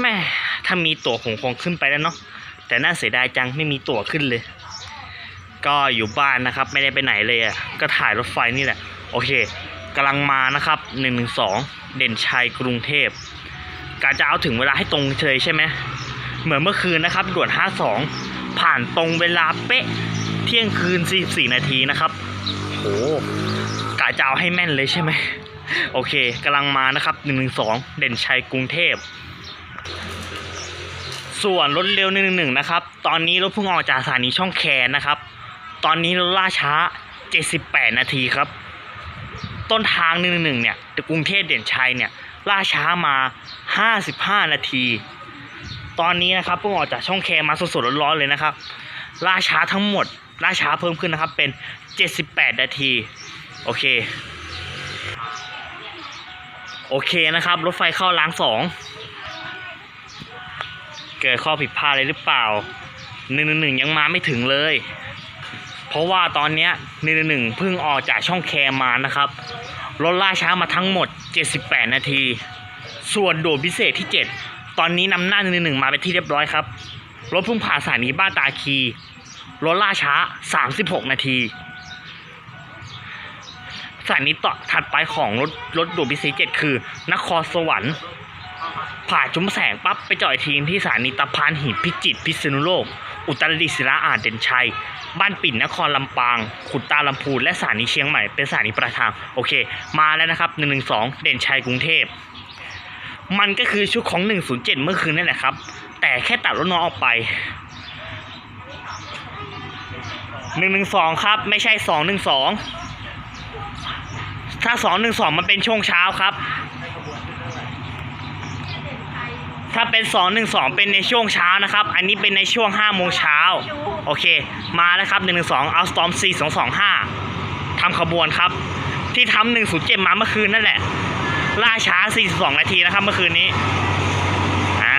แม่ถ้ามีตั๋วผมคงขึ้นไปแล้วเนาะแต่น่าเสียดายจังไม่มีตั๋วขึ้นเลย ก็อยู่บ้านนะครับ ไม่ได้ไปไหนเลยอะ่ะก็ถ่ายรถไฟนี่แหละ โอเคกำลังมานะครับหนึ่งหนึ่งสองเด่นชัยกรุงเทพกาจะเอาถึงเวลาให้ตรงเฉยใช่ไหมเหมือนเมื่อคืนนะครับด่วนห้าสองผ่านตรงเวลาเป๊ะเที่ยงคืนสี่สี่นาทีนะครับโหกาจะเอาให้แม่นเลยใช่ไหมโอเคกำลังมานะครับ1นึเด่นชัยกรุงเทพ ส่วนรถเร็ว111นะครับ ตอนนี้รถเพิ่งออกจากสถานีช่องแคนะครับ ตอนนี้รถล่าช้า 78 นาทีครับ ต้นทาง111เนี่ยกรุงเทพเด่นชัยเนี่ยล่าช้ามา 55 นาที ตอนนี้นะครับเพิ่งออกจากช่องแคมาสดๆร้อนๆเลยนะครับ ล่าช้าทั้งหมด ล่าช้าเพิ่มขึ้นนะครับเป็น 78 นาที โอเค โอเคนะครับ รถไฟเข้าล้างสอง เกิดข้อผิดพลาดอะไรหรือเปล่าหนึ่งหนึ่งยังมาไม่ถึงเลย เพราะว่าตอนนี้หนึ่งหนึ่งเพิ่งออกจากช่องแคร์มานะครับรถล่าช้ามาทั้งหมด 78 นาที ส่วนโดดพิเศษที่ 7 ตอนนี้นำหน้าหนึ่งหนึ่งมาเป็นที่เรียบร้อยครับรถเพิ่งผ่านสถานีบ้านตาคีรถล่าช้า 36 นาทีสถานีต่อถัดไปของรถรถด่วนพิเศษเจ็ดคือ นครสวรรค์ ผ่าจุ้มแสงปั๊บไปจอดอีกทีที่สถานีตะพานหินพิจิตรพิษณุโลก อุตรดิตถ์ศิลาอาจเด่นชัย บ้านปิ่นนครลำปาง ขุนตาลำพูนและสถานีเชียงใหม่เป็นสถานีประทางโอเค มาแล้วนะครับ 112 เด่นชัยกรุงเทพ มันก็คือชุดของ 107 เมื่อคืนนั่นแหละครับ แต่แค่ตัดรถน้องออกไป112ครับ ไม่ใช่212ถ้า212มันเป็นช่วงเช้าครับ ถ้าเป็น 212 เป็นในช่วงเช้านะครับ อันนี้เป็นในช่วง5โมงเช้าโอเค มาแล้วครับ 112 เอาสตอม 4225ทำขบวนครับ ที่ทำ107 มาเมื่อคืนนั่นแหละล่าช้า 42 นาทีนะครับเมื่อคืนนี้ อ่า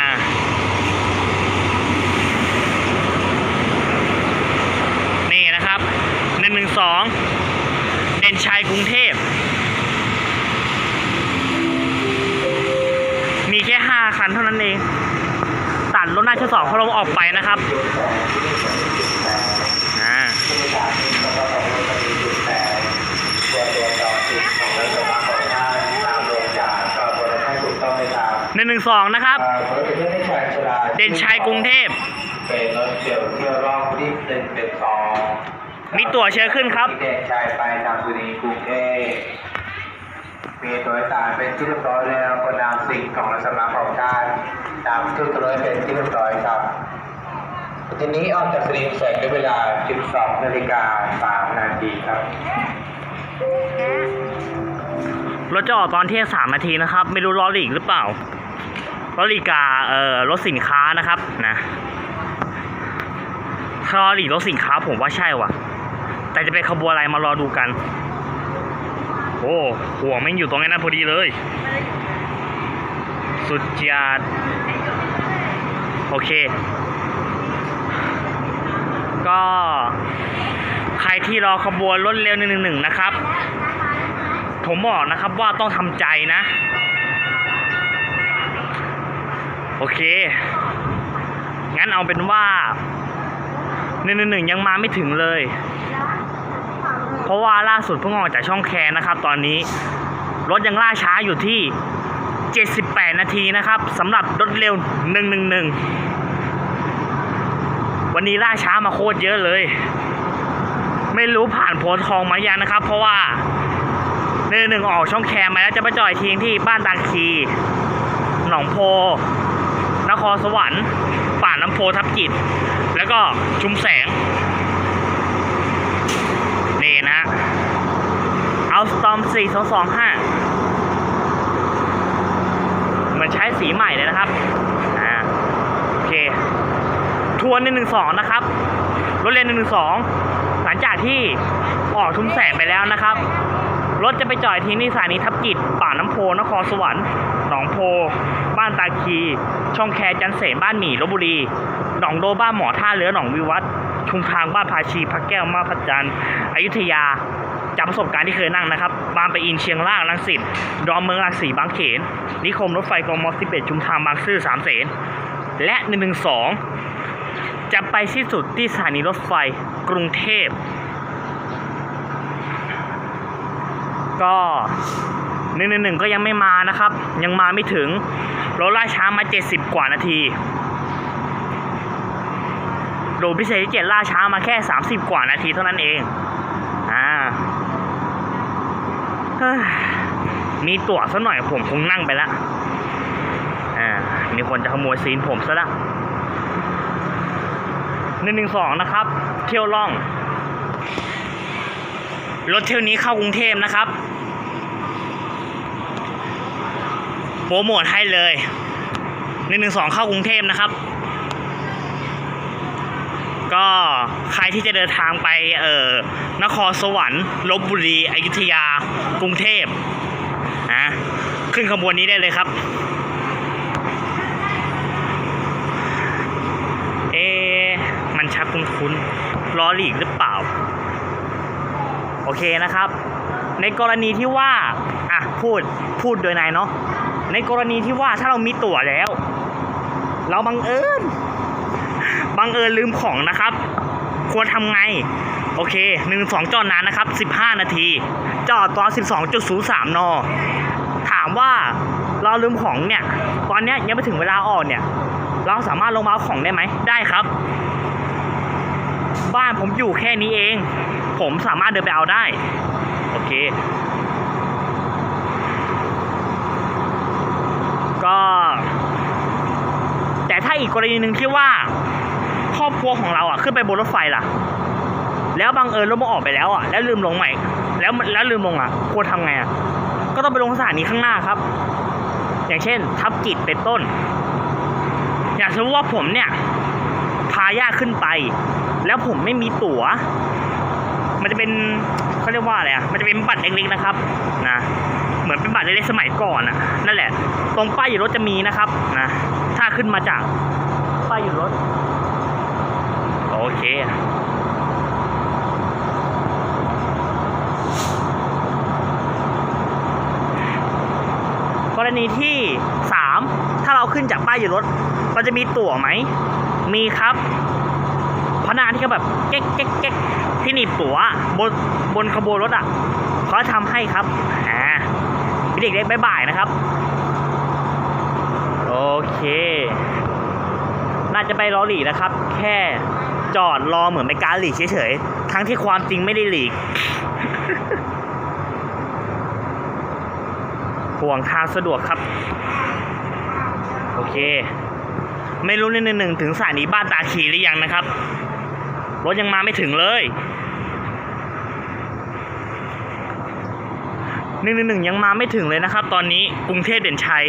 นี่นะครับ 112 เด่นชัยกรุงเทพ มีแค่ 5 คันเท่านั้นเอง ตัดรถหน้าชั้นสองเขาลงออกไปนะครับอ่าหนึ่งหนึ่งสองนะครับ เด่นชัยกรุงเทพเป็นรถเดี่ยวเที่ยวรอบที่หนึ่งเป็นสองมีตั๋วเชิญขึ้นครับที่เด่นชัยไปทางบุรีกรุงเทพมีตัวโดยสารเป็นที่เรียบร้อยแล้วคนนำสิ่งของและสำนักของการ นำขึ้นรถเป็นที่เรียบร้อยครับทีนี้ออกจากสตรีมแสงด้วยเวลา 12นาฬิกา3นาทีครับ รถจะออกตอนเที่ยงสามนาทีนะครับ ไม่รู้ล้อหลีกหรือเปล่าล้อหลีกาเอ่อรถสินค้านะครับนะถ้าล้อหลีกรถสินค้าผมว่าใช่ว่ะ แต่จะเป็นขบวนอะไรมารอดูกัน โอ้ห่วงม่อยู่ตรงนั้นพอดีเลย สุดยอด โอเค ก็ใครที่รอขบวนรถเร็วหนึ่งหนึ่งนะครับ ผมบอกนะครับว่าต้องทำใจนะ โอเค งั้นเอาเป็นว่าหนึ่งหนึ่งยังมาไม่ถึงเลย เพราะว่าล่าสุดเพิ่งออกจากช่องแคร์นะครับ ตอนนี้ รถยังล่าช้าอยู่ที่ 78 นาทีนะครับสำหรับรถเร็ว 111 วันนี้ล่าช้ามาโคตรเยอะเลย ไม่รู้ผ่านโพธทองมายังนะครับ เพราะว่าหนึ่งหนึ่งออกช่องแคมมาแล้วจะไปจอยทิ้งที่บ้านตาคี หนองโพ นครสวรรค์ ป่าน้ำโพทับจิต แล้วก็ชุมแสง นี่นะเอาสตอม 4225เห มือนใช้สีใหม่เลยนะครับอ่าโอเคทวน112นะครับรถเรียน112หลังจากที่ออกชุมแสงไปแล้วนะครับรถจะไปจอดที่นี่สถานีทับจิตป่าน้ำโพนครสวรรค์หนองโพ บ้านตาคี ช่องแคจันเสมบ้านหมี่ลบบุรี หนองโดบ้านหมอท่าเรือหนองวิวัฒน์ชุมทางบ้านภาชีพระแก้วมาพัจันทร์อยุธยา จากประสบการณ์ที่เคยนั่งนะครับ บางปะอินเชียงรากลังสิตดอนเมืองรังสีบางเขน นิคมรถไฟกม11ชุมทางบางซื่อสามเสนและ 112 จะไปสิ้นสุดที่สถานีรถไฟกรุงเทพ ก็หนึ่งหนึ่งก็ยังไม่มานะครับ ยังมาไม่ถึงรถล่าช้ามา 70 กว่านาทีโดพิเศษที่เจ็ดล่าช้ามาแค่ 30 กว่านาทีเท่านั้นเอง อ่าเฮ้ย มีตั๋วซะหน่อยผมคงนั่งไปแล้วอ่า มีคนจะขโมยซีนผมซะละหนึ่งหนึ่งสองนะครับ เที่ยวล่อง รถเที่ยวนี้เข้ากรุงเทพนะครับ โปรโมทให้เลยหนึ่งหนึ่งสองเข้ากรุงเทพนะครับ ก็ใครที่จะเดินทางไปเอ่อนครสวรรค์ลบบุรีอยุธยา กรุงเทพนะขึ้นขบวนนี้ได้เลยครับ เอ มันชักคุ้นๆล้อหลีกหรือเปล่า โอเคนะครับ ในกรณีที่ว่า อะ พูดพูดโดยนายเนาะในกรณีที่ว่าถ้าเรามีตั๋วแล้ว เราบังเอิญ บังเอิญลืมของนะครับ ควรทำไง โอเคหนึ่งสองจอดนานนะครับ15นาที จอดตอน12.03นถามว่าเราลืมของเนี่ย ตอนเนี้ยยังไม่ถึงเวลาออกเนี่ย เราสามารถลงมาเอาของได้ไหมได้ครับ บ้านผมอยู่แค่นี้เอง ผมสามารถเดินไปเอาได้ โอเค ก็ แต่ถ้าอีกกรณีหนึ่งที่ว่า ครอบครัวของเราอะขึ้นไปบนรถไฟล่ะ แล้วบังเอิญรถมันออกไปแล้วอะแล้วลืมลงใหม่ แล้วแล้วลืมลงอะ ควรทำไงอะก็ต้องไปลงสถานีข้างหน้าครับ อย่างเช่น ทับกิจเป็นต้น อยากรู้ว่าผมเนี่ย พาญาขึ้นไป แล้วผมไม่มีตั๋ว มันจะเป็นเขาเรียกว่าอะไรอะมันจะเป็นบัตรเล็กๆนะครับนะเหมือนเป็นบัตรเล็กๆสมัยก่อนอะนั่นแหละ ตรงป้ายอยู่รถจะมีนะครับนะถ้าขึ้นมาจากป้ายอยู่รถ เคกรณีที่ 3 ถ้าเราขึ้นจากป้ายอยู่รถเราจะมีตั๋วไหม มีครับพนักงานที่เขาแบบเก๊กเก๊กเก๊กที่หนีบตั๋วบนบนขบวนรถอะเขาทำให้ครับอ่าพี่เด็กเล็กบายบายนะครับ โอเค น่าจะไปรอหลีนะครับ แค่ จอดรอเหมือนไปการหลีกเฉยๆ ทั้งที่ความจริงไม่ได้หลีกห่วงทางสะดวกครับ โอเค ไม่รู้ในหนึ่งหนึ่งถึงสถานีบ้านตาคีหรือยังนะครับ รถยังมาไม่ถึงเลยหนึ่งหนึ่งหนึ่งยังมาไม่ถึงเลยนะครับ ตอนนี้กรุงเทพเด่นชัย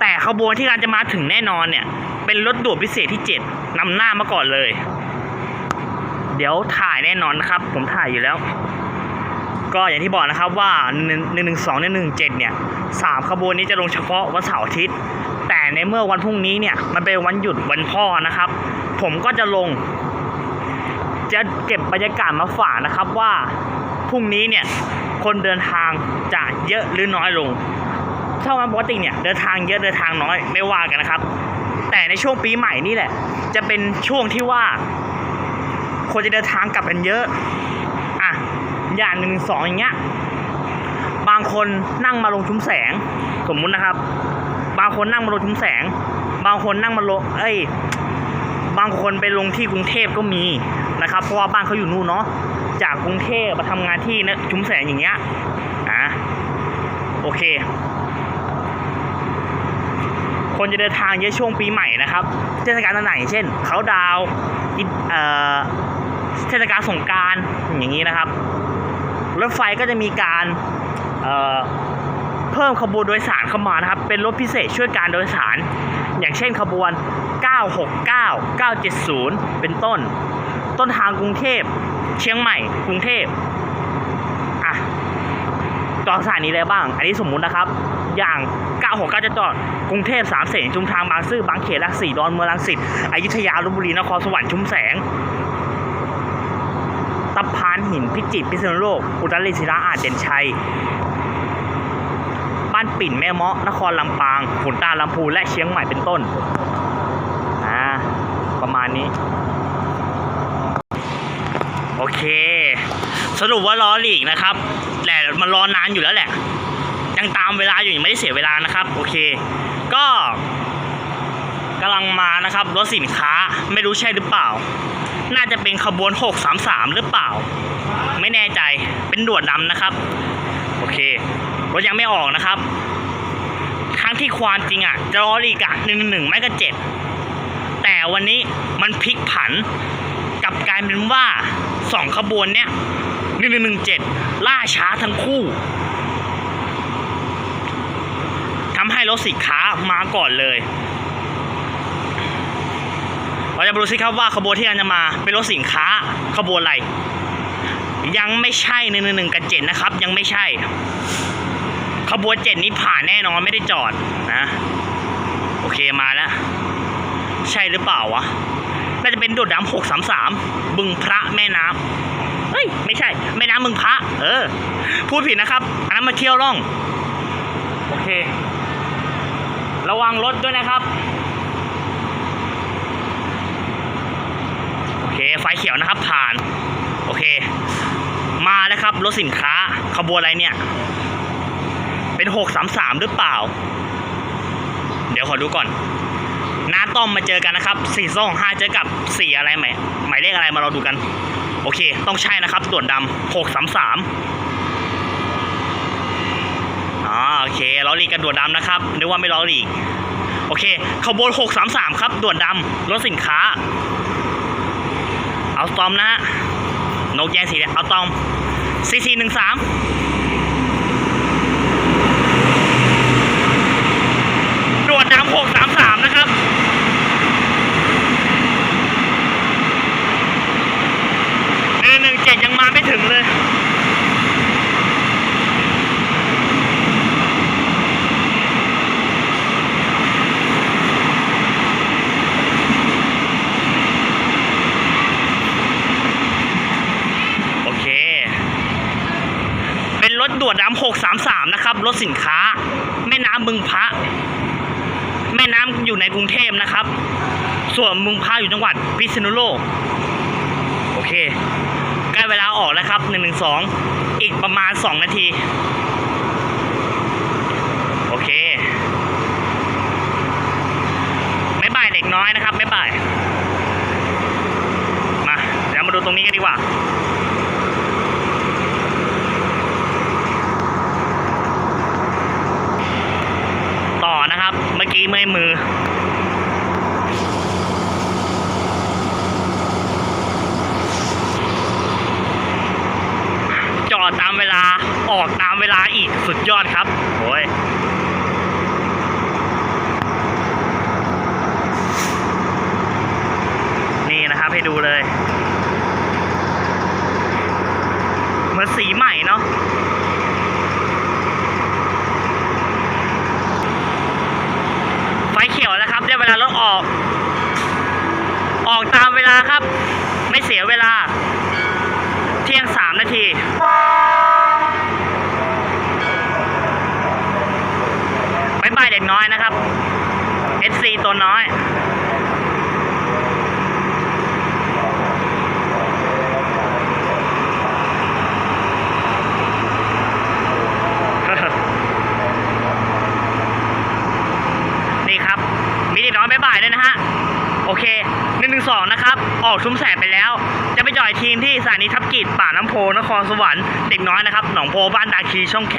แต่ขบวนที่การจะมาถึงแน่นอนเนี่ย เป็นรถด่วนพิเศษที่ 7นำหน้ามาก่อนเลย เดี๋ยวถ่ายแน่นอนนะครับ ผมถ่ายอยู่แล้ว ก็อย่างที่บอกนะครับว่า1 1 1 2 1 1 7 เนี่ยสามขบวนนี้จะลงเฉพาะวันเสาร์อาทิตย์ แต่ในเมื่อวันพรุ่งนี้เนี่ยมันเป็นวันหยุดวันพ่อนะครับ ผมก็จะลง จะเก็บบรรยากาศมาฝากนะครับว่าพรุ่งนี้เนี่ยคนเดินทางจะเยอะหรือน้อยลงถ้าวันปกติเนี่ยเดินทางเยอะเดินทางน้อยไม่ว่ากันนะครับ แต่ในช่วงปีใหม่นี่แหละ จะเป็นช่วงที่ว่า คนจะเดินทางกลับกันเยอะ อะอย่างหนึ่งสองอย่างเงี้ย บางคนนั่งมาลงชุมแสง สมมุตินะครับ บางคนนั่งมาลงชุมแสง บางคนนั่งมาลง เอ้ย บางคนไปลงที่กรุงเทพก็มีนะครับ เพราะว่าบ้านเขาอยู่นู่นเนาะ จากกรุงเทพมาทำงานที่นะชุมแสงอย่างเงี้ย อะ โอเค คนจะเดินทางเยอะช่วงปีใหม่นะครับ เทศกาลต่างๆอย่างเช่น เขาดาวอิเอ่อ เทศกาลสงการอย่างนี้นะครับ รถไฟก็จะมีการเเพิ่มขบวนโดยสารเข้ามานะครับ เป็นรถพิเศษช่วยการโดยสาร อย่างเช่นขบวน 969 970 เป็นต้น ต้นทางกรุงเทพ เชียงใหม่ กรุงเทพอะจอดสถานีอะไรบ้าง อันนี้สมมุตินะครับ อย่าง 969 จะจอดกรุงเทพสามเสนชุมทางบางซื่อบางเขนรังสีดอนเมืองรังสิตอยุธยาลพบุรีนครสวรรค์ชุมแสง สะพานหินพิจิตรพิษณุโลก อุตรดิตถ์ศิลาอาจเด่นชัย บ้านปิ่นแม่เมาะนครลำปางขุนตาลำพูและเชียงใหม่เป็นต้นอ่าประมาณนี้ โอเค สรุปว่ารอหลีกนะครับแต่มันรอนานอยู่แล้วแหละ ยังตามเวลาอยู่ยังไม่ได้เสียเวลานะครับ โอเค ก็กำลังมานะครับรถสินค้าไม่รู้ใช่หรือเปล่า น่าจะเป็นขบวน 633 หรือเปล่า ไม่แน่ใจเป็นด่วนดำนะครับ โอเครถยังไม่ออกนะครับ ทั้งที่ความจริงอะจะรออีกอะหนึ่งหนึ่งไม่ก็เจ็ดแต่วันนี้มันพลิกผันกลับกลายเป็นว่าสองขบวนเนี้ยหนึ่งหนึ่งเจ็ดล่าช้าทั้งคู่ทำให้รถสินค้ามาก่อนเลย เราจะมาดูสิครับว่าขบวนที่เราจะมาเป็นรถสินค้าขบวนอะไร ยังไม่ใช่หนึ่งหนึ่งกับเจ็ดนะครับ ยังไม่ใช่ ขบวนเจ็ดนี้ผ่านแน่นอนไม่ได้จอดนะ โอเคมาแล้ว ใช่หรือเปล่าวะน่าจะเป็นโดดดำหกสามสามบึงพระแม่น้ำเฮ้ยไม่ใช่ แม่น้ำบึงพระ เออ พูดผิดนะครับอันนั้นมาเที่ยวร่อง โอเค ระวังรถด้วยนะครับ โอเค ไฟเขียวนะครับผ่าน โอเค มาแล้วครับรถสินค้าขบวนอะไรเนี่ย เป็นหกสามสามหรือเปล่า เดี๋ยวขอดูก่อนน้าต้อมมาเจอกันนะครับสี่สองห้าเจอกับสี่อะไรไหม่หมายเลขอะไรมาเราดูกัน โอเค ต้องใช่นะครับตรวจดำหกสามสามอ๋อโอเคล้อหลีกกับด่วนดำนะครับนึกว่าไม่ล้อหลีกโอเคขบวนหกสามสามครับด่วนดำรถสินค้า เอาตอมนะฮะนกแยงสีเอาตอม 4413 ด่วนน้ำหกสามสามนะครับรถสินค้า แม่น้ำบึงพระ แม่น้ำอยู่ในกรุงเทพนะครับ ส่วนบึงพระอยู่จังหวัดพิษณุโลก โอเคใกล้เวลาออกแล้วครับหนึ่งหนึ่งสองอีกประมาณสองนาที โอเคไม่บ่ายเด็กน้อยนะครับ ไม่บ่าย มาเดี๋ยวมาดูตรงนี้กันดีกว่า ต่อนะครับ เมื่อ กี้เมื่อยมือ จอดตามเวลาออกตามเวลาอีกสุดยอดครับโอ้ยนี่นะครับให้ดูเลย เหมือนสีใหม่เนาะไฟเขียวแล้วครับได้เวลารถ ออก ออกตามเวลาครับ ไม่เสียเวลา เที่ยงสามนาทีบายบายเด็กน้อยนะครับ FC ตัวน้อย นี่ครับ มีเด็กน้อยบายบายด้วยนะฮะ โอเคหนึ่งหนึ่งสองนะครับ ออกชุมแสบไปแล้ว จะไปจอยทีมที่สถานีทับกิจป่าน้ำโพนครสวรรค์เด็กน้อยนะครับหนองโพบ้านดาคีช่องแค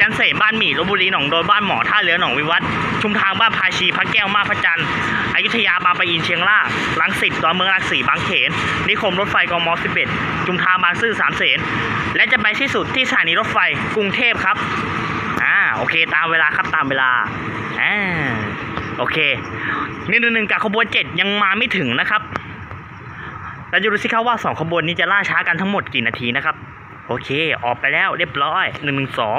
จันเสบ้านหมี่ลบบุรีหนองโดนบ้านหมอท่าเรือหนองวิวัฒน์ชุมทางบ้านพาชีพระแก้วมาพระจันทร์อยุธยาบางปะอินเชียงรากลังสิตดอนเมืองรักสีบางเขน นิคมรถไฟกม11จุมทางบางซื่อสามเสนและจะไปที่สุดที่สถานีรถไฟกรุงเทพครับอ่าโอเคตามเวลาครับตามเวลาอ่าโอเคนึ่หนึ่งหนึ่งกับขบวนเจ็ดยังมาไม่ถึงนะครับ เราจะดูสิครับว่าสองขบวนนี้จะล่าช้ากันทั้งหมดกี่นาทีนะครับ โอเค ออกไปแล้วเรียบร้อยหนึ่งหนึ่งสอง